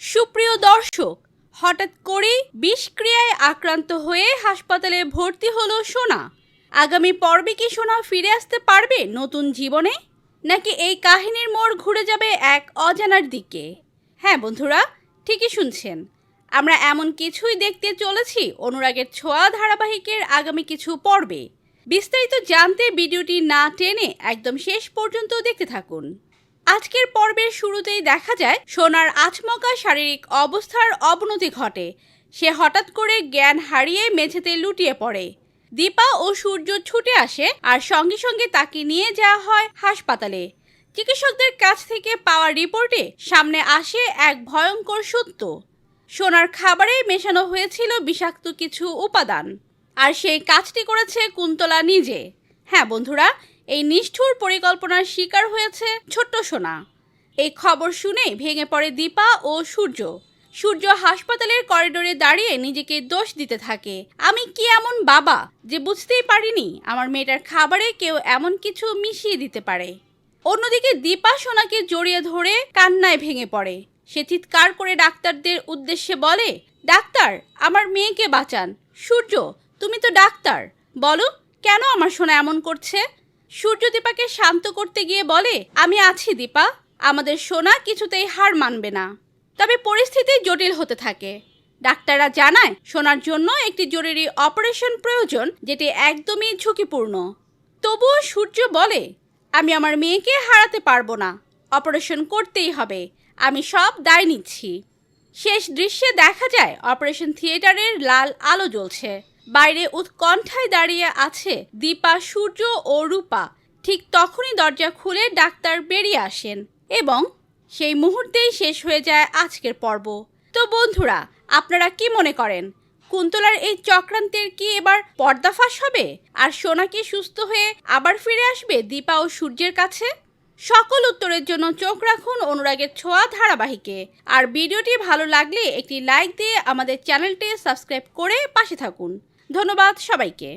সুপ্রিয় দর্শক, হঠাৎ করেই বিষক্রিয়ায় আক্রান্ত হয়ে হাসপাতালে ভর্তি হলো সোনা। আগামী পর্বে কি সোনা ফিরে আসতে পারবে নতুন জীবনে? নাকি এই কাহিনীর মোড় ঘুরে যাবে এক অজানার দিকে? হ্যাঁ বন্ধুরা, ঠিকই শুনছেন। আমরা এমন কিছুই দেখতে চলেছি অনুরাগের ছোঁয়া ধারাবাহিকের আগামী কিছু পর্বে। বিস্তারিত জানতে ভিডিওটি না টেনে একদম শেষ পর্যন্ত দেখতে থাকুন। আজকের পর্বের শুরুতেই দেখা যায়, সোনার আচমকা শারীরিক অবস্থার অবনতি ঘটে। সে হঠাৎ করে জ্ঞান হারিয়ে মেঝেতে লুটিয়ে পড়ে। দীপা ও সূর্য ছুটে আসে আর সঙ্গে সঙ্গে তাকে নিয়ে যাওয়া হয় হাসপাতালে। চিকিৎসকদের কাছ থেকে পাওয়া রিপোর্টে সামনে আসে এক ভয়ঙ্কর সত্য। সোনার খাবারে মেশানো হয়েছিল বিষাক্ত কিছু উপাদান। আর সেই কাজটি করেছে কুন্তলা নিজে। হ্যাঁ বন্ধুরা, এই নিষ্ঠুর পরিকল্পনার শিকার হয়েছে ছোট্ট সোনা। এই খবর শুনে ভেঙে পড়ে দীপা ও সূর্য। সূর্য হাসপাতালের করিডোরে দাঁড়িয়ে নিজেকে দোষ দিতে থাকে। আমি কি এমন বাবা যে বুঝতেই পারিনি আমার মেয়েটার খাবারে কেউ এমন কিছু মিশিয়ে দিতে পারে? অন্যদিকে দীপা সোনাকে জড়িয়ে ধরে কান্নায় ভেঙে পড়ে। সে চিৎকার করে ডাক্তারদের উদ্দেশ্যে বলে, ডাক্তার, আমার মেয়েকে বাঁচান। সূর্য, তুমি তো ডাক্তার। বলো কেন আমার সোনা এমন করছে? সূর্য দীপাকে শান্ত করতে গিয়ে বলে, আমি আছি, দীপা। আমাদের সোনা কিছুতেই হার মানবে না। তবে পরিস্থিতি জটিল হতে থাকে। ডাক্তাররা জানায়, সোনার জন্য একটি জরুরি অপারেশন প্রয়োজন যেটি একদমই ঝুঁকিপূর্ণ। তবুও সূর্য বলে, আমি আমার মেয়েকে হারাতে পারব না। অপারেশন করতেই হবে। আমি সব দায় নিচ্ছি। শেষ দৃশ্যে দেখা যায়, অপারেশন থিয়েটারের লাল আলো জ্বলছে। বাইরে উৎকণ্ঠায় দাঁড়িয়ে আছে দীপা, সূর্য ও রূপা। ঠিক তখনই দরজা খুলে ডাক্তার বেরিয়ে আসেন এবং সেই মুহূর্তেই শেষ হয়ে যায় আজকের পর্ব। তো বন্ধুরা, আপনারা কি মনে করেন? কুন্তলার এই চক্রান্তের কি এবার পর্দাফাশ হবে? আর সোনা কি সুস্থ হয়ে আবার ফিরে আসবে দীপা ও সূর্যের কাছে? সকল উত্তরের জন্য চোখ রাখুন অনুরাগের ছোঁয়া ধারাবাহিকে। আর ভিডিওটি ভালো লাগলে একটি লাইক দিয়ে আমাদের চ্যানেলটি সাবস্ক্রাইব করে পাশে থাকুন। ধন্যবাদ সবাইকে।